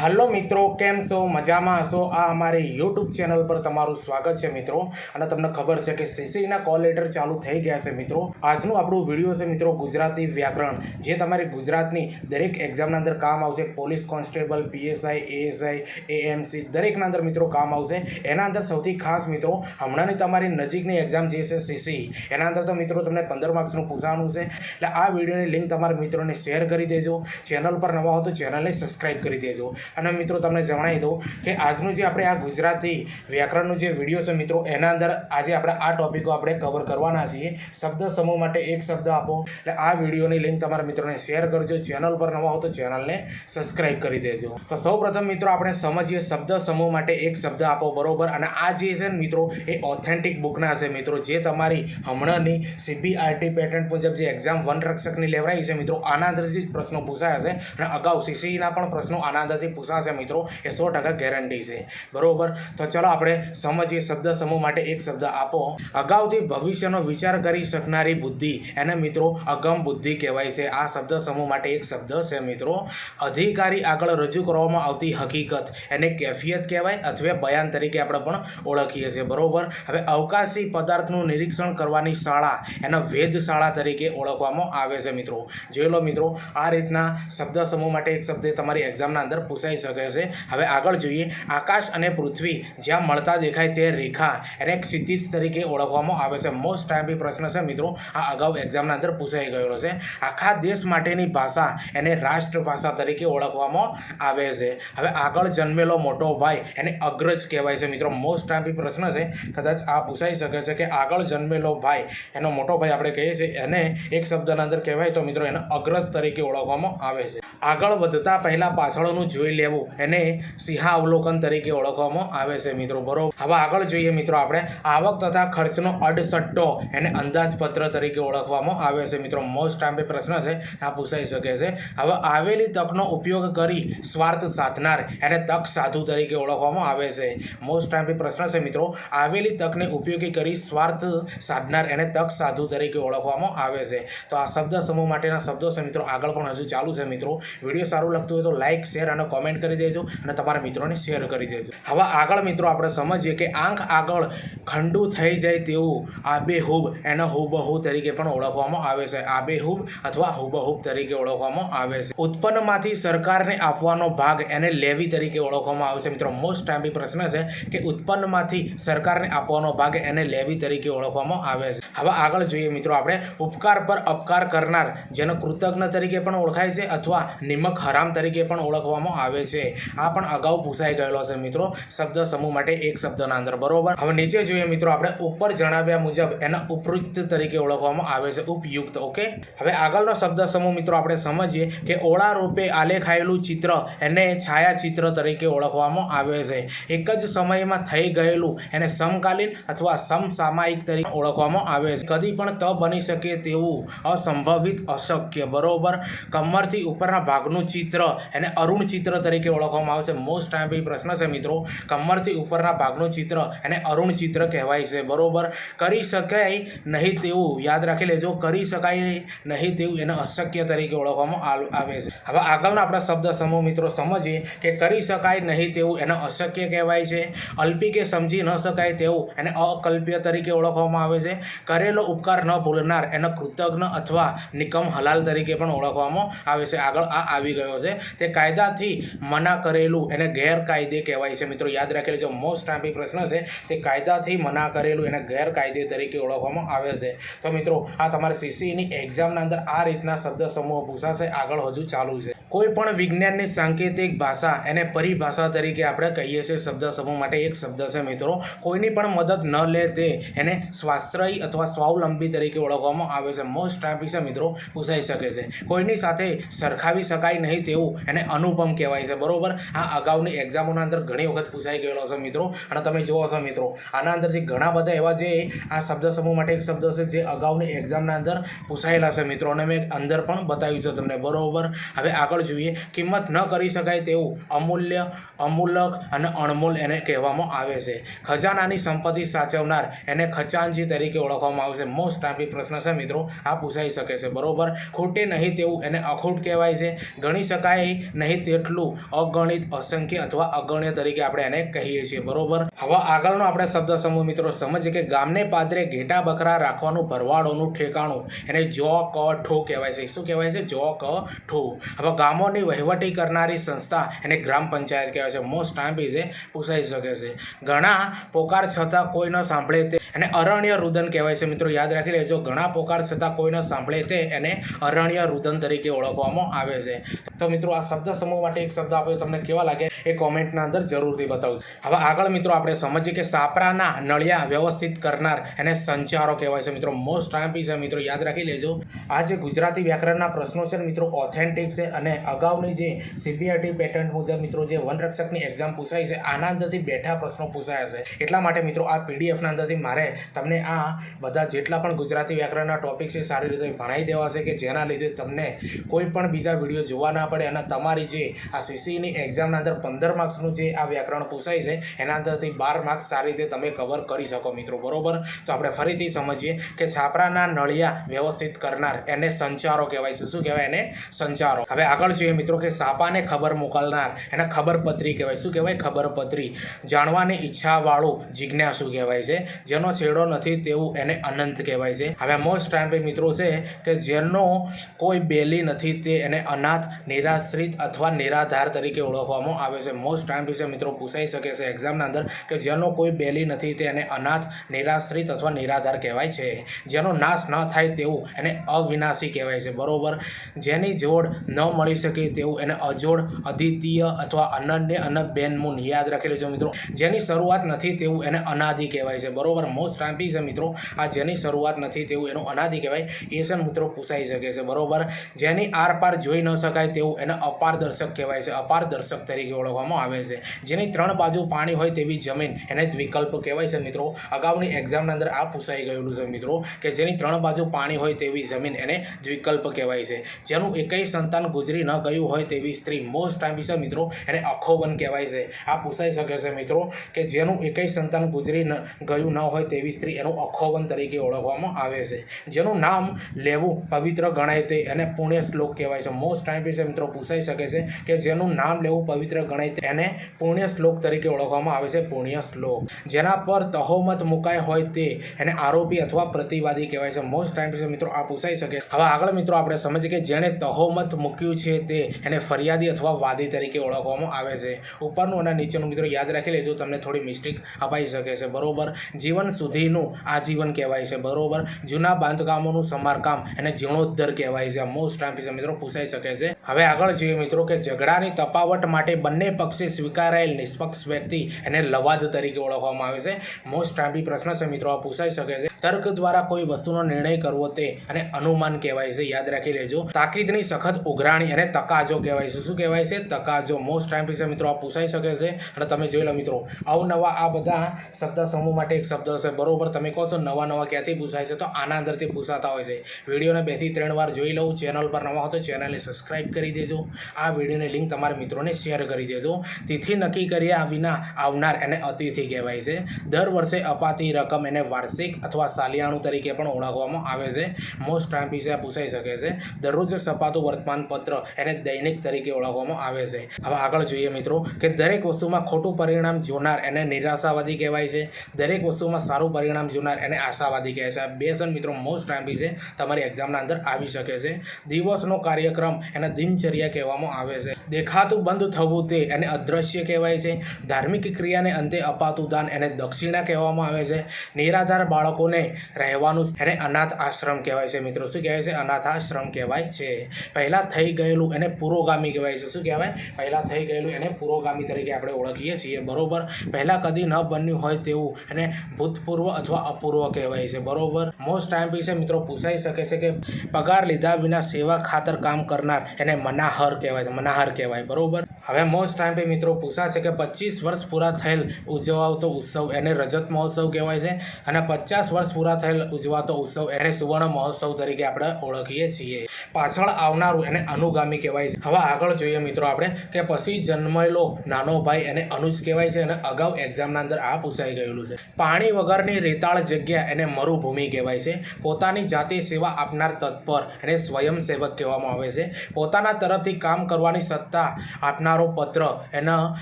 Hello મિત્રો, કેમ છો? મજામાં હશો? આ અમારી યુટ્યુબ ચેનલ પર તમારું સ્વાગત છે મિત્રો. અને તમને ખબર છે કે સીસીના કોલ લેટર ચાલુ થઈ ગયા છે મિત્રો. આજનું આપણું વીડિયો છે મિત્રો ગુજરાતી વ્યાકરણ, જે તમારી ગુજરાતની દરેક એક્ઝામના અંદર કામ આવશે. Police constable PSI ASI AMC દરેકના અંદર મિત્રો કામ આવશે. એના અંદર સૌથી ખાસ મિત્રો, હમણાંની તમારી નજીકની એક્ઝામ જે છે સીસી એના અંદર તો મિત્રો તમને પંદર માર્ક્સનું પૂછવાનું છે. એટલે આ વિડીયોની લિંક તમારા મિત્રોને શેર કરી દેજો. ચેનલ પર નવા હો તો ચેનલને સબસ્ક્રાઈબ કરી દેજો. અને મિત્રો, તમને જણાવી દઉં કે આજનું જે આપણે આ ગુજરાતી વ્યાકરણનું જે વીડિયો છે મિત્રો, એના અંદર આજે આપણે આ ટોપિકો આપણે કવર કરવાના છીએ. શબ્દ સમૂહ માટે એક શબ્દ આપો. એટલે આ વિડીયોની લિંક તમારા મિત્રોને શેર કરજો. ચેનલ પર નવા હો તો ચેનલને સબસ્ક્રાઈબ કરી દેજો. તો સૌપ્રથમ મિત્રો, આપણે સમજીએ શબ્દ સમૂહ માટે એક શબ્દ આપો બરોબર. અને આ જે છે ને મિત્રો, એ ઓથેન્ટિક બુકના છે મિત્રો. જે તમારી હમણાંની સીબીઆરટી પેટર્ન મુજબ જે એક્ઝામ વન રક્ષકની લેવરાઈ છે મિત્રો, આના અંદરથી જ પ્રશ્નો પૂછાયા છે અને અગાઉ સીસીના પણ પ્રશ્નો આના અંદરથી પૂછાશે મિત્રો એ સો ટકા ગેરંટી છે. બરોબર? તો ચલો આપણે સમજીએ શબ્દ સમૂહ માટે એક શબ્દ આપો. અગાઉથી ભવિષ્યનો વિચાર કરી શકનારી બુદ્ધિ. એને મિત્રો અગમ બુદ્ધિ કહેવાય છે. આ શબ્દ સમૂહ માટે એક શબ્દ છે મિત્રો. અધિકારી આગળ રજૂ કરવામાં આવતી હકીકત. એને કેફિયત કહેવાય અથવા બયાન તરીકે આપણે પણ ઓળખીએ છીએ. બરોબર? હવે અવકાશી પદાર્થનું નિરીક્ષણ કરવાની શાળા એના વેધશાળા તરીકે ઓળખવામાં આવે છે મિત્રો. જોઈ લો મિત્રો, આ રીતના શબ્દ સમૂહ માટે એક શબ્દ તમારી એક્ઝામના અંદર પૂછાઈ શકે છે. હવે આગળ જોઈએ. આકાશ અને પૃથ્વી જ્યાં મળતા દેખાય તે રેખા એને ક્ષિતિજ તરીકે ઓળખવામાં આવે છે. મોસ્ટ ટાઈમ પ્રશ્ન છે મિત્રો, આ અગાઉ એક્ઝામના અંદર પૂછાઈ ગયેલો છે. આખા દેશ માટેની ભાષા એને રાષ્ટ્રભાષા તરીકે ઓળખવામાં આવે છે. હવે આગળ જન્મેલો મોટો ભાઈ એને અગ્રજ કહેવાય છે મિત્રો. મોસ્ટ ટાઈમ પ્રશ્ન છે. કદાચ આ પૂછાઈ શકે છે કે આગળ જન્મેલો ભાઈ, એનો મોટો ભાઈ આપણે કહીએ છીએ, એને એક શબ્દના અંદર કહેવાય તો મિત્રો એને અગ્રજ તરીકે ઓળખવામાં આવે છે. આગળ વધતા પહેલાં પાછળનું જોઈ લેવું. એને સિંહાવલોકન તરીકે ઓળખવામાં આવે છે મિત્રો. બરોબર? હવે આગળ જોઈએ મિત્રો આપણે. આવક તથા ખર્ચનો અડસટ્ટો એને અંદાજપત્ર તરીકે ઓળખવામાં આવે છે મિત્રો. મોસ્ટ ટાઈમ પ્રશ્ન છે. આ પૂછાઈ શકે છે. હવે આવેલી તકનો ઉપયોગ કરી સ્વાર્થ સાધનાર એને તક સાધુ તરીકે ઓળખવામાં આવે છે. મોસ્ટ ટાઈમ પ્રશ્ન છે મિત્રો. આવેલી તકને ઉપયોગી કરી સ્વાર્થ સાધનાર એને તક સાધુ તરીકે ઓળખવામાં આવે છે. તો આ શબ્દ સમૂહ માટેના શબ્દો છે મિત્રો. આગળ પણ હજુ ચાલુ છે મિત્રો. વીડિયો સારું લાગતું હોય તો લાઇક શેર અને કોમેન્ટ કરી દેજો અને તમારા મિત્રોને શેર કરી દેજો. હવે આગળ મિત્રો આપણે સમજીએ કે આંખ આગળ ખંડુ થઈ જાય તેવું આબેહૂબ એને હુબહુ તરીકે પણ ઓળખવામાં આવે છે. આબેહૂબ અથવા હુબહૂબ તરીકે ઓળખવામાં આવે છે. ઉત્પન્નમાંથી સરકારને આપવાનો ભાગ એને લેવી તરીકે ઓળખવામાં આવે છે. મિત્રો મોસ્ટ ટાઈમ પ્રશ્ન છે કે ઉત્પન્નમાંથી સરકારને આપવાનો ભાગ એને લેવી તરીકે ઓળખવામાં આવે છે. હવે આગળ જોઈએ મિત્રો આપણે ઉપકાર પર અપકાર કરનાર જેને કૃતજ્ઞ તરીકે પણ ઓળખાય છે અથવા નિમક હરામ તરીકે પણ ઓળખવામાં આવે છે. આ પણ અગાઉ પૂછાઈ ગયેલો છે મિત્રો. શબ્દ સમૂહ માટે એક શબ્દના અંદર, બરોબર? હવે નીચે જોઈએ મિત્રો, આપણે ઉપર જણાવ્યા મુજબ એના ઉપયુક્ત તરીકે ઓળખવામાં આવે છે. ઉપયુક્ત, ઓકે? હવે આગળનો શબ્દ સમૂહ મિત્રો, આપણે સમજીએ કે ઓળા રૂપે આલેખાયેલું ચિત્ર એને છાયાચિત્ર તરીકે ઓળખવામાં આવે છે. એક જ સમયમાં થઈ ગયેલું એને સમકાલીન અથવા સમસામાયિક તરીકે ઓળખવામાં આવે છે. કદી પણ ત બની શકે તેવું અસંભવિત, અશક્ય, બરોબર? કમરથી ઉપરના ભાગનું ચિત્ર એને અરુણ ચિત્ર તરીકે ઓળખવામાં આવે છે મોસ્ટ ટાઈમ પ્રશ્ન છે મિત્રો. કમરથી ઉપરના ભાગનું ચિત્ર એને અરુણ ચિત્ર કહેવાય છે. બરોબર? કરી શકાય નહીં તેવું. યાદ રાખી લેજો. કરી શકાય નહીં તેવું એને અશક્ય તરીકે ઓળખવામાં આવે છે. હવે આગળના આપણા શબ્દ સમૂહ મિત્રો સમજીએ કે કરી શકાય નહીં તેવું એને અશક્ય કહેવાય છે. અલ્પી કે સમજી ન શકાય તેવું એને અકલ્પ્ય તરીકે ઓળખવામાં આવે છે. કરેલો ઉપકાર ન ભૂલનાર એને કૃતજ્ઞ અથવા નિકમ હલાલ તરીકે પણ ઓળખવામાં આવે છે. આગળ આ આવી ગયો છે. તે કાયદાથી મના કરેલું એને ગેરકાયદે કહેવાય છે. મિત્રો, યાદ રાખેલું છે મોસ્ટ ટાઈમ પ્રશ્ન છે તે કાયદાથી મના કરેલું એને ગેરકાયદે તરીકે ઓળખવામાં આવે છે. તો મિત્રો, આ તમારે સીસીની એક્ઝામના અંદર આ રીતના શબ્દ સમૂહ પૂછાશે. આગળ હજુ ચાલુ છે. કોઈ પણ વિજ્ઞાનની સાંકેતિક ભાષા એને પરિભાષા તરીકે આપણે કહીએ છીએ. શબ્દ સમૂહ માટે એક શબ્દ છે મિત્રો. કોઈની પણ મદદ ન લે તે એને સ્વાશ્રય અથવા સ્વાવલંબી તરીકે ઓળખવામાં આવે છે. મોસ્ટ ટાઈમ છે મિત્રો, પૂછાઈ શકે છે. કોઈની સાથે સરખાવી શકાય નહીં તેવું એને અનુપમ કહેવાય છે. બરોબર? આ અગાઉની એક્ઝામોના અંદર ઘણી વખત પૂછાઈ ગયેલો છે મિત્રો. અને તમે જુઓ છો મિત્રો, આના અંદરથી ઘણા બધા એવા જે આ શબ્દ સમૂહ માટે એક શબ્દ છે જે અગાઉની એક્ઝામના અંદર પૂછાયેલા છે મિત્રો. અને મેં અંદર પણ બતાવ્યું છે તમને. બરોબર? હવે આગળ જોઈએ. કિંમત ન કરી શકાય તેવું અમૂલ્ય, અમૂલક અને અણમોલ એને કહેવામાં આવે છે. ખજાનાની સંપત્તિ સાચવનાર એને ખજાનજી તરીકે ઓળખવામાં આવે છે મોસ્ટ આપી પ્રશ્ન છે મિત્રો. આ પૂછાઈ શકે છે. બરોબર? ખૂટે નહીં તેવું એને અખૂટ કહેવાય છે. ગણી શકાય નહીં તેટલું અગણિત, અસંખ્ય અથવા અગણ્ય તરીકે આપણે એને કહીએ છીએ. બરોબર? હવે આગળનો આપણે શબ્દ સમૂહ મિત્રો સમજીએ કે ગામને પાદરે ઘેટા બકરા રાખવાનું ભરવાડોનું ઠેકાણું. એને જો, ક, ઠો કહેવાય છે. શું કહેવાય છે? જો, ક, ઠો. હવે ગામોની વહીવટી કરનારી સંસ્થા એને ગ્રામ પંચાયત કહેવાય છે. મોસ્ટ ટાઈમ એ પૂછાઈ શકે છે. ઘણા પોકાર છતાં કોઈ ન સાંભળે તે એને અરણ્ય રુદન કહેવાય છે. મિત્રો, યાદ રાખી લેજો, ઘણા પોકાર છતાં કોઈ ન સાંભળે તે એને અરણ્ય રુદન તરીકે ઓળખવામાં આવે છે. તો મિત્રો, આ શબ્દ સમૂહ માટે એક શબ્દ આપ્યો તમને કેવા લાગે એ કોમેન્ટના અંદર જરૂરથી બતાવજો હવે આગળ મિત્રો આપણે સમજીએ કે સાપરાના નળિયા વ્યવસ્થિત કરનાર એને સંચારો કહેવાય છે. મિત્રો મોસ્ટ ટાઈમ છે. મિત્રો, યાદ રાખી લેજો. આ જે ગુજરાતી વ્યાકરણના પ્રશ્નો છે મિત્રો ઓથેન્ટિક છે અને અગાઉની જે સીબીઆઈટી પેટર્ન મુજબ મિત્રો જે વનરક્ષકની એક્ઝામ પૂછાઈ છે, આના અંદરથી બેઠા પ્રશ્નો પૂછાયા છે. એટલા માટે મિત્રો, આ પીડીએફના અંદરથી મારે તમને આ બધા જેટલા પણ ગુજરાતી વ્યાકરણના ટોપિક છે સારી રીતે ભણાવી દેવા છે કે જેના લીધે તમને કોઈ પણ બીજા વીડિયો જોવા ના પડે અને તમારી જે આ સીસીની એક્ઝામના અંદર પંદર માર્ક્સનું જે આ વ્યાકરણ પૂછાય છે, એના અંદરથી બાર માર્ક્સ સારી રીતે તમે કવર કરી શકો મિત્રો, બરોબર? તો આપણે ફરીથી સમજીએ કે છાપરાના નળિયા વ્યવસ્થિત કરનાર એને સંચારો કહેવાય છે. શું કહેવાય એને? સંચારો. હવે આગળ જોઈએ મિત્રો કે સાપાને ખબર મોકલનાર, એને ખબરપત્રી કહેવાય. શું કહેવાય? ખબરપત્રી. જાણવાની ઈચ્છાવાળું જિજ્ઞાસુ કહેવાય છે. જેનો છેડો નથી તેવું એને અનંત કહેવાય છે. હવે મોસ્ટ ટાઈમ મિત્રો છે કે જેનો કોઈ બેલી નથી તે એને અનાથ, નિરાશ્રિત અથવા નિરાધાર તરીકે ઓળખવામાં આવે છે. મોસ્ટ ટાઈમ વિશે મિત્રો પૂછાઈ શકે છે એક્ઝામના અંદર કે જેનો કોઈ બેલી નથી તે એને અનાથ, નિરાશ્રિત અથવા નિરાધાર કહેવાય છે. જેનો નાશ ન થાય તેવું એને અવિનાશી કહેવાય છે. બરોબર? જેની જોડ ન મળી શકે તેવું એને અજોડ, અદ્વિતીય અથવા અનન્ય અને બેનમૂન યાદ રાખી લેજો મિત્રો. જેની શરૂઆત નથી તેવું એને અનાદિ કહેવાય છે. બરોબર? મોસ્ટ ટાઈમ છે મિત્રો આ જેની શરૂઆત નથી તેવું એનું અનાદિ કહેવાય. એ છે મિત્રો પૂછાઈ શકે છે. બરોબર? જેની આરપાર જોઈ ન શકાય તેવું એને અપારદર્શક કહેવાય છે અપારદર્શક તરીકે ઓળખવામાં આવે છે. જેની ત્રણ બાજુ પાણી હોય તેવી જમીન, એને જ વિકલ્પ કહેવાય છે મિત્રો. અગાઉની એક્ઝામના અંદર આ પૂછાઈ ગયેલું છે મિત્રો, કે જેની ત્રણ બાજુ પાણી હોય તેવી જમીન, એને દ્વિકલ્પ કહેવાય છે. જેનું એકય સંતાન ગુજરી ન ગયું હોય તેવી સ્ત્રી મોસ્ટ ટાઈમ છે મિત્રો, એને અખોબન કહેવાય છે. આ પૂછાઈ શકે છે મિત્રો, કે જેનું એકય સંતાન ગુજરી ન ગયું ન હોય તેવી સ્ત્રી એનું અખોબન તરીકે ઓળખવામાં આવે છે. જેનું નામ લેવું પવિત્ર ગણાય તે એને પુણ્ય શ્લોક કહેવાય છે. મોસ્ટ ટાઈમ છે મિત્રો, પૂછાઈ શકે છે કે જેનું નામ લેવું પવિત્ર ગણાય તેને પુણ્ય શ્લોક તરીકે ઓળખવામાં આવે છે, પુણ્ય શ્લોક. જેના પર તહોમત મુકાય હોય તે એને આરોપી અથવા પ્રતિવાદી કહેવાય છે. મોસ્ટ ટાઈમ મિત્રો, આ પૂછાઈ શકે. હવે આગળ મિત્રો આપણે સમજીએ કે જેણે તહોમત મૂક્યું છે તે એને ફરિયાદી અથવા વાદી તરીકે ઓળખવામાં આવે છે. ઉપરનું અને નીચેનું મિત્રો યાદ રાખી લેજો, તમને થોડી મિસ્ટેક અપાઈ શકે છે. બરોબર? જીવન સુધીનું આજીવન કહેવાય છે. બરોબર? જૂના બાંધકામોનું સમારકામ એને જીર્ણોદ્ધર કહેવાય છે. મોસ્ટ ટાઈમ મિત્રો, પૂછાઈ શકે છે. હવે આગળ જોઈએ મિત્રો કે ઝઘડાની તપાવટ માટે બંને પક્ષે સ્વીકારાયેલ નિષ્પક્ષ વ્યક્તિ એને લવાદ તરીકે ઓળખવામાં આવે છે. મોસ્ટ ટાઈમ પ્રશ્ન છે મિત્રો, આ પૂછાઈ શકે છે. તર્ક દ્વારા કોઈ વસ્તુનો નિર્ણય કરવો તે અને અનુમાન કહેવાય છે. યાદ રાખી લેજો. તાકીદની સખત ઉઘરાણી અને તકાજો કહેવાય છે. શું કહેવાય છે? તકાજો. મોસ્ટ ટાઈમ છે મિત્રો, આ પૂછાઈ શકે છે. અને તમે જોઈ લો મિત્રો, અવનવા આ બધા શબ્દ સમૂહ માટે એક શબ્દ હશે બરોબર? તમે કહો છો નવા નવા ક્યાંથી પૂછાય છે? તો આના અંદરથી પૂછાતા હોય છે. વિડીયોને બેથી ત્રણ વાર જોઈ લઉં. ચેનલ પર નવા હો તો ચેનલને સબસ્ક્રાઇબ કરી દેજો. આ વિડીયોની લિંક તમારા મિત્રોને શેર કરી દેજો. તિથિ નક્કી કર્યા વિના આવનાર એને અતિથિ કહેવાય છે. દર વર્ષે અપાતી રકમ એને વાર્ષિક અથવા સાલિયાણું તરીકે પણ ઓળખવામાં આવે છે. મોસ્ટ ટાઈમ પીસે પૂછાઈ શકે છે. દરરોજ છપાતું વર્તમાનપત્ર એને દૈનિક તરીકે ઓળખવામાં આવે છે. હવે આગળ જોઈએ મિત્રો કે દરેક વસ્તુમાં ખોટું પરિણામ જોનાર એને નિરાશાવાદી કહેવાય છે. દરેક વસ્તુમાં સારું પરિણામ જોનાર એને આશાવાદી કહે છે. બે સન મિત્રો મોસ્ટ ટાઈમ પીસે તમારી એક્ઝામના અંદર આવી શકે છે. દિવસનો કાર્યક્રમ એને દિનચર્યા કહેવામાં આવે છે. દેખાતું બંધ થવું તે એને અદ્રશ્ય કહેવાય છે. ધાર્મિક ક્રિયાને અંતે અપાતું દાન એને દક્ષિણા કહેવામાં આવે છે. નિરાધાર બાળકોને રહેવાનું એને અનાથ આશ્રમ કહેવાય છે. મિત્રો, શું કહેવાય છે? અનાથ આશ્રમ કહેવાય છે. પહેલાં થઈ ગયેલું એને પુરોગામી કહેવાય છે. શું કહેવાય? પહેલાં થઈ ગયેલું એને પુરોગામી તરીકે આપણે ઓળખીએ છીએ. બરોબર? પહેલાં કદી ન બન્યું હોય તેવું એને ભૂતપૂર્વ અથવા અપૂર્વ કહેવાય છે. બરોબર? મોસ્ટ ટાઈમ વિશે મિત્રો પૂછાઈ શકે છે કે પગાર લીધા વિના સેવા ખાતર કામ કરનાર એને મનાહર કહેવાય છે. મનાહર કહેવાય, બરાબર? હવે મોસ્ટ ટાઈમ પે મિત્રો પૂછાશે કે પચીસ વર્ષ પૂરા થયેલ ઉજવાતો ઉત્સવ એને રજત મહોત્સવ કહેવાય છે અને પચાસ વર્ષ પૂરા થયેલ ઉજવાતો ઉત્સવ એને સુવર્ણ મહોત્સવ તરીકે આપણે ઓળખીએ છીએ. પાછળ આવનારું એને અનુગામી કહેવાય છે. હવે આગળ જોઈએ મિત્રો આપણે કે પછી જન્મેલો નાનો ભાઈ એને અનુજ કહેવાય છે અને અગાઉ એક્ઝામના અંદર આ પૂછાઈ ગયેલું છે. પાણી વગરની રેતાળ જગ્યા એને મરુભૂમિ કહેવાય છે. પોતાની જાતે સેવા આપનાર તત્પર એને સ્વયંસેવક કહેવામાં આવે છે. પોતાના તરફથી કામ કરવાની સત્તા આપનારો પત્ર એના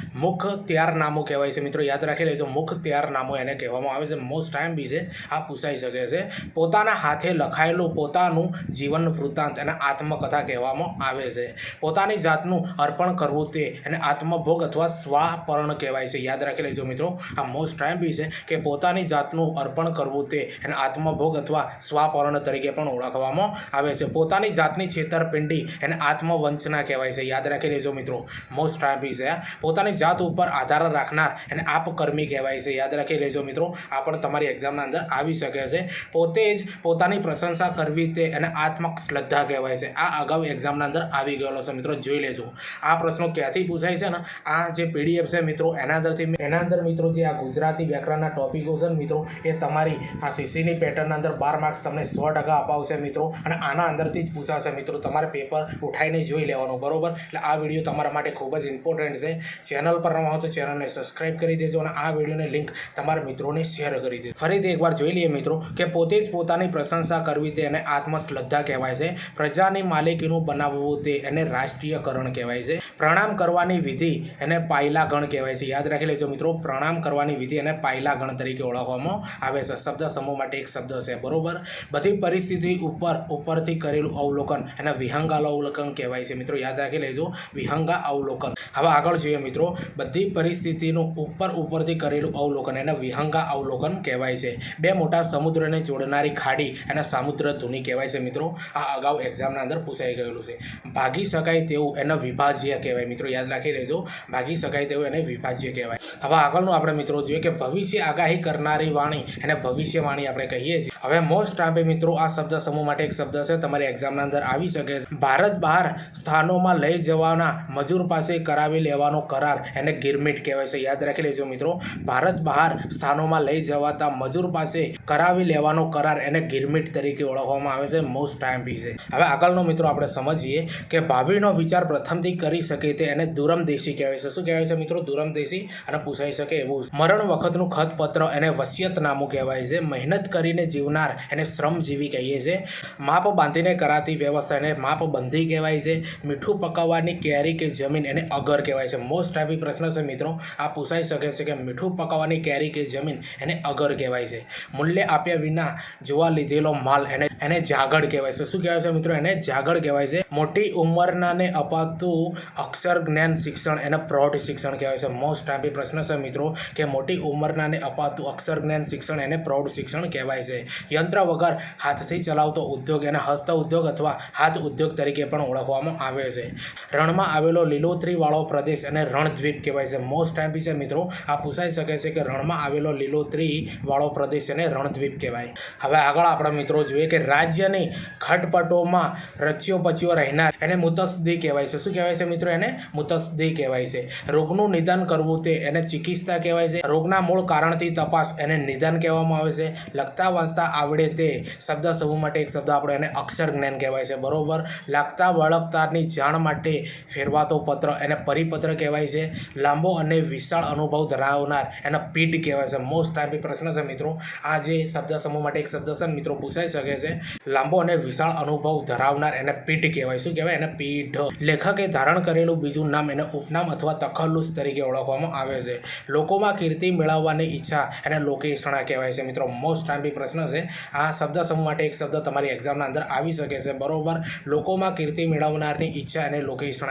મુખ ત્યારનામું કહેવાય છે. મિત્રો, યાદ રાખી લેજો, મુખ ત્યારનામું એને કહેવામાં આવે છે. મોસ્ટ ટાઈમ બી છે, આ પૂછાઈ શકે છે. પોતાના હાથે લખાયેલું પોતાનું જીવન વૃત્તાંત એને આત્મકથા કહેવામાં આવે છે. પોતાની જાતનું અર્પણ કરવું તે એને આત્મભોગ અથવા સ્વાપર્ણ કહેવાય છે. યાદ રાખી લેજો મિત્રો, આ મોસ્ટ ટાઈમ બી છે કે પોતાની જાતનું અર્પણ કરવું તે એને આત્મભોગ અથવા સ્વાપર્ણ તરીકે પણ ઓળખવામાં આવે છે. પોતાની જાતની છેતરપિંડી એને આત્મવંચના કહેવાય છે. યાદ રાખી લેજો મિત્રો મોસ્ટ ટાઈમ છે પોતાની જાત ઉપર આધાર રાખનાર એને આપકર્મી કહેવાય છે. યાદ રાખી લેજો મિત્રો આ પણ તમારી એક્ઝામના અંદર આવી શકે છે. પોતે જ પોતાની પ્રશંસા કરવી તે એને આત્મક શ્રદ્ધા કહેવાય છે. આ અગાઉ એક્ઝામના અંદર આવી ગયેલો છે. મિત્રો, જોઈ લેજો. આ પ્રશ્નો ક્યાંથી પૂછાય છે ને? આ જે પીડીએફ છે મિત્રો, એના અંદરથી એના અંદર મિત્રો જે આ ગુજરાતી વ્યાકરણના ટોપિકો છે મિત્રો, એ તમારી આ સીસીની પેટર્નના અંદર બાર માર્ક્સ તમને સો ટકા અપાવશે મિત્રો. અને આના અંદરથી જ પૂછાશે મિત્રો. તમારે પેપર ઉઠાઈને જોઈ લેવાનું. બરોબર? એટલે આ વીડિયો તમારા માટે ખૂબ જ ઇમ્પોર્ટન્ટ છે. ચેનલ પર નવા હો તો ચેનલને સબસ્ક્રાઇબ કરી દેજો અને આ વિડીયોની લિંક તમારા મિત્રોને શેર કરી દેજો. ફરીથી એકવાર જોઈ લઈએ મિત્રો કે પોતે જ પોતાની પ્રશંસા કરવી તે એને આત્મશ્રદ્ધા કહેવાય છે. પ્રજાની માલિકીનું બનાવવું તે એને રાષ્ટ્રીયકરણ કહેવાય છે. પ્રણામ કરવાની વિધિ એને પાયલાગણ કહેવાય છે. યાદ રાખી લેજો મિત્રો, પ્રણામ કરવાની વિધિ એને પાયલાગણ તરીકે ઓળખવામાં આવે છે. શબ્દ સમૂહ માટે એક શબ્દ છે, બરોબર? બધી પરિસ્થિતિ ઉપર ઉપરથી કરેલું અવલોકન એને વિહંગાવલોકન કહેવાય છે. મિત્રો, યાદ રાખી લેજો વિહંગા અવલોકન. હવે આગળ જોઈએ મિત્રો, બધી પરિસ્થિતિનું ઉપર ઉપરથી કરેલું અવલોકન એને વિહંગા અવલોકન કહેવાય છે. બે મોટા સમુદ્રને જોડનારી ખાડી એને સામુદ્ર ધૂની કહેવાય છે મિત્રો. આ અગાઉ એક્ઝામના અંદર પૂછાઈ ગયેલું છે. ભાગી શકાય તેવું એને વિભાજ્ય કહેવાય. મિત્રો, યાદ રાખી લેજો. ભાગી શકાય તેવું એને વિભાજ્ય કહેવાય. હવે આગળનું આપણે મિત્રો જોઈએ કે ભવિષ્ય આગાહી કરનારી વાણી એને ભવિષ્યવાણી આપણે કહીએ છીએ. હવે મોસ્ટ આપે મિત્રો આ શબ્દ સમૂહ માટે એક શબ્દ છે. તમારી એક્ઝામના અંદર આવી શકે છે. ભારત બહાર સ્થાનોમાં લઈ જવાના મજૂર પાસે કરાવી લેવાનો કરાર. એને ગિરમિટ કહેવાય છે. યાદ રાખી લેજો મિત્રો. ભારત બહાર સ્થાનોમાં લઈ જવાતા મજૂર પાસે કરાવી લેવાનો કરાર એને ગિરમિટ તરીકે ઓળખવામાં આવે છે. મોસ્ટ ટાઈમ બી છે. હવે આગળનો મિત્રો આપણે સમજીએ કે ભાવિનો વિચાર પ્રથમથી કરી શકે તે એને દુરમદેશી કહેવાય છે. શું કહેવાય છે મિત્રો? દુરમદેશી અને પૂછાઈ શકે એવું મરણ વખતનું ખતપત્ર એને વસિયતનામું કહેવાય છે. મહેનત કરીને જીવનાર એને શ્રમજીવી કહીએ છીએ માપ બાંધીને કરાતી વ્યવસ્થા એને માપબંધી કહેવાય છે. મીઠું પકાવવાની કેરી કે જમીન એને અગર કહેવાય છે. મોસ્ટ ટાઈપી પ્રશ્ન છે મિત્રો, આ પૂછાઈ શકે છે કે મીઠું પકાવવાની કેરી કે જમીન એને અગર કહેવાય છે. મૂલ્ય આપ્યા વિના જોવા લીધેલો માલ એને એને જાગડ કહેવાય છે. શું કહેવાય છે મિત્રો? એને જાગડ કહેવાય છે. મોટી ઉંમરનાને અપાતું અક્ષર જ્ઞાન શિક્ષણ એને પ્રૌઢ શિક્ષણ કહેવાય છે. મોસ્ટ ટાઈપી પ્રશ્ન છે મિત્રો કે મોટી ઉંમરનાને અપાતું અક્ષર જ્ઞાન શિક્ષણ એને પ્રૌઢ શિક્ષણ કહેવાય છે. યંત્ર વગર હાથથી ચલાવતો ઉદ્યોગ એને હસ્ત ઉદ્યોગ અથવા હાથ ઉદ્યોગ તરીકે પણ ઓળખવામાં આવે છે. રણમાં આવેલો લીલોતરીવાળો પ્રદેશ એને રણદ્વીપ કહેવાય છે. મોસ્ટ ટાઈમ છે મિત્રો, આ પૂછાઈ શકે છે કે રણમાં આવેલો લીલોતરી વાળો પ્રદેશ એને રણદ્વીપ કહેવાય. હવે આગળ આપણા મિત્રો જોઈએ કે રાજ્યની ખટપટોમાં રચ્યો પચ્યો રહેનાર એને મુતસ્દી કહેવાય છે. શું કહેવાય છે મિત્રો એને? મુતસ્દી કહેવાય છે. રોગનું નિદાન કરવું તે એને ચિકિત્સા કહેવાય છે. રોગના મૂળ કારણથી તપાસ એને નિદાન કહેવામાં આવે છે. લખતા વાંચતા આવડે તે શબ્દ સમૂહ માટે એક શબ્દ આપણે એને અક્ષર જ્ઞાન કહેવાય છે. બરોબર? લાગતા વળગતાની જાણ માટે ફેરવાતો પત્ર, એને પરિપત્ર કહેવાય છે. લાંબો અને વિશાળ અનુભવ ધરાવનાર એને પીડ કહેવાય છે. મોસ્ટ ટાઈપી પ્રશ્ન છે મિત્રો. આ જે શબ્દ સમૂહ માટે એક શબ્દ છે મિત્રો, પૂછાઈ શકે છે. લાંબો અને વિશાળ અનુભવ ધરાવનાર એને પીઠ કહેવાય. શું કહેવાય? એને પીઠ લેખકે ધારણ કરેલું બીજું નામ એને ઉપનામ અથવા તખલ્લુસ તરીકે ઓળખવામાં આવે છે. લોકોમાં કીર્તિ મેળવવાની ઈચ્છા એને લોકેશણા કહેવાય છે મિત્રો. મોસ્ટ ટાઈમ પ્રશ્ન છે. આ શબ્દ સમૂહ માટે એક શબ્દ તમારી એક્ઝામના અંદર આવી શકે છે. બરોબર? લોકોમાં કીર્તિ મેળવનારની ઈચ્છા એને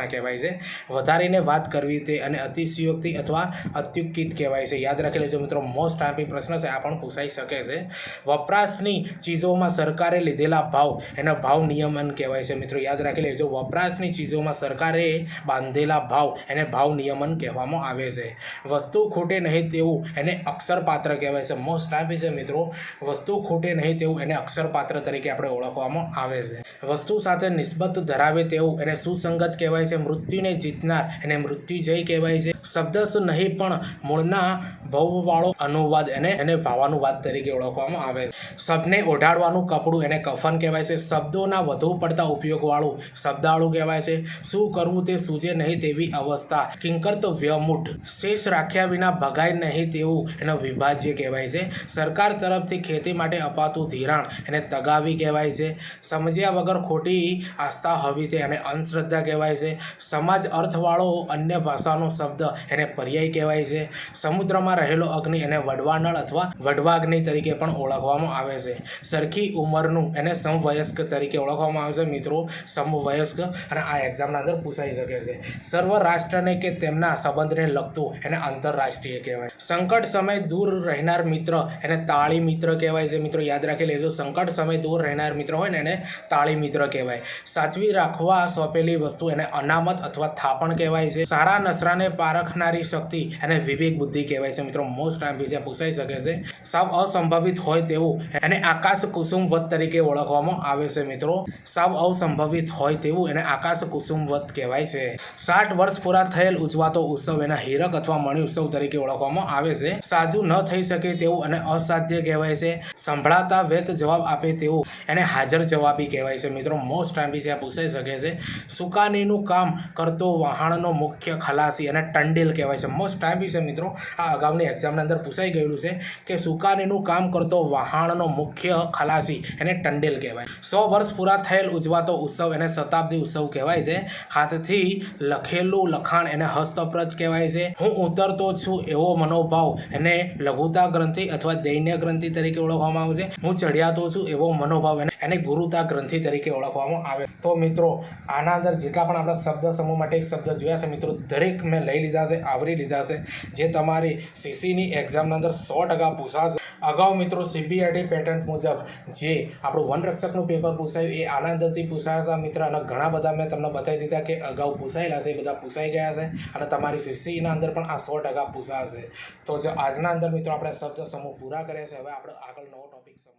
લોકેષણા કહેવાય છે. વધારીને વાત કરવી તે અને અતિશયોક્તિ અથવા અત્યુક્તિત કહેવાય છે. યાદ રાખી લેજો મિત્રો મોસ્ટ ટાઈમ પ્રશ્ન છે, આ પણ પૂછાઈ શકે છે. વપરાશની ચીજોમાં સરકારે લીધેલા ભાવ, એના ભાવ નિયમન કહેવાય છે મિત્રો. યાદ રાખી લેજો વપરાશની ચીજોમાં સરકારે બાંધેલા ભાવ, એને ભાવ નિયમન કહેવામાં આવે છે. વસ્તુ ખૂટે નહીં તેવું એને અક્ષરપાત્ર કહેવાય છે. મોસ્ટ ટાઈમ છે મિત્રો, વસ્તુ ખૂટે નહીં તેવું એને અક્ષરપાત્ર તરીકે આપણે ઓળખવામાં આવે છે. વસ્તુ સાથે નિસ્બત ધરાવે તેવું એને સુસંગત કહેવાય છે. મૃત્યુને જીતનાર. એને મૃત્યુજય કહેવાય છે. શબ્દશ નહીં, પણ મૂળના ભવવાળો અનુવાદ એને એને ભાવાનુવાદ તરીકે ઓળખવામાં આવે છે. શબ્દને ઓઢાડવાનું કપડું એને કફન કહેવાય છે. શબ્દોના વધુ પડતા ઉપયોગવાળું શબ્દાળું કહેવાય છે. શું કરવું તે સૂજે નહીં તેવી અવસ્થા. કિંકર તો વ્યમૂઢ શેષ રાખ્યા વિના ભગાય નહીં તેવું એનો વિભાજ્ય કહેવાય છે. સરકાર તરફથી ખેતી માટે અપાતું ધિરાણ એને તગાવી કહેવાય છે. સમજ્યા વગર ખોટી આસ્થા હવી તે એને અંધશ્રદ્ધા કહેવાય છે. સમાજ અર્થવાળો અન્ય ભાષાનો શબ્દ એને પર્યાય કહેવાય છે. સમુદ્રમાં રહેલો અગ્નિ એને વડવાનળ અથવા વડવાગ્નિ તરીકે પણ ઓળખવામાં આવે છે. સરખી ઉંમરનું એને સમવયસ્ક તરીકે ઓળખવામાં આવે છે. મિત્રો, સમવયસ્ક અને આ એક્ઝામના અંદર પૂછાઈ શકે છે. સર્વ રાષ્ટ્રને કે તેમના સંબંધને લગતું એને આંતરરાષ્ટ્રીય કહેવાય. સંકટ સમય દૂર રહેનાર મિત્ર એને તાળી મિત્ર કહેવાય છે. મિત્રો, યાદ રાખી લેજો, સંકટ સમય દૂર રહેનાર મિત્ર હોય ને એને તાળી મિત્ર કહેવાય. સાચવી રાખવા સોંપેલી વસ્તુ એને અનામત અથવા થાપણ કહેવાય છે. સારા નસરાને પારખનારી શક્તિ એને વિવેક બુદ્ધિ કહેવાય છે. મિત્રો મોસ્ટ વિશે પૂછાઈ શકે છે. સાવ અસંભવિત હોય તેવું એને આકાશ કુસુમ વત તરીકે ઓળખવામાં આવે છે, મિત્રો. સાવ અસંભવિત હોય તેવું એને આકાશ કુસુમ વત કહેવાય છે. સાઠ વર્ષ પૂરા થયેલ ઉજવાતો ઉત્સવ એના હીરક અથવા મણિ ઉત્સવ તરીકે ઓળખવામાં આવે છે. સાજુ ન થઈ શકે તેવું અને અસાધ્ય કહેવાય છે. સંભળાતા વેત જવાબ આપે તેવું એને હાજર જવાબી કહેવાય છે. મિત્રો મોસ્ટ ટાઈમ વિશે આ પૂછાઈ શકે છે. સુકાનીનું કામ કરતો વહાણનો મુખ્ય ખલાસી અને ટંડેલ કહેવાય છે. મોસ્ટ ટાઈમ વિશે મિત્રો, આ અગાઉની એક્ઝામની અંદર પૂછાઈ ગયેલું છે કે સુકાનીનું કામ કરતો વહાણનો મુખ્ય ખલાસી એને ટંડેલ કહેવાય. સો વર્ષ પૂરા થયેલ ઉજવાતો ઉત્સવ એને શતાબ્દી ઉત્સવ કહેવાય છે. હાથથી લખેલું લખાણ એને હસ્તપ્રજ કહેવાય છે. હું ઉતરતો છું એવો મનોભાવ એને લઘુતા ગ્રંથિ અથવા દૈન્ય ગ્રંથિ તરીકે ઓળખવામાં આવે છે. હું ચડિયાતો છું એવો મનોભાવ એને એને ગુરુતા ગ્રંથિ તરીકે ઓળખવામાં આવે. તો મિત્રો, આના અંદર જેટલા પણ આપણા શબ્દ સમૂહ માટે એક શબ્દ જોયા છે મિત્રો? દરેક મેં લઈ લીધા છે, આવરી લીધા છે. જે તમારી સીસીની એક્ઝામના અંદર સો ટકા પૂછાશે. અગાઉ મિત્રો સીબીઆઈટી પેટર્ન મુજબ જે આપણું વનરક્ષકનું પેપર પૂછાયું, એ આના અંદરથી હતા મિત્ર. અને ઘણા બધા મેં તમને બતાવી દીધા કે અગાઉ પૂછાયેલા છે, એ બધા પૂછાઈ ગયા છે. અને તમારી સીસીના અંદર પણ આ સો ટકા પૂછાશે. તો જો આજના અંદર મિત્રો, આપણે શબ્દ સમૂહ પૂરા કર્યા છે. હવે આપણે આગળ નવો ટોપિક સમજ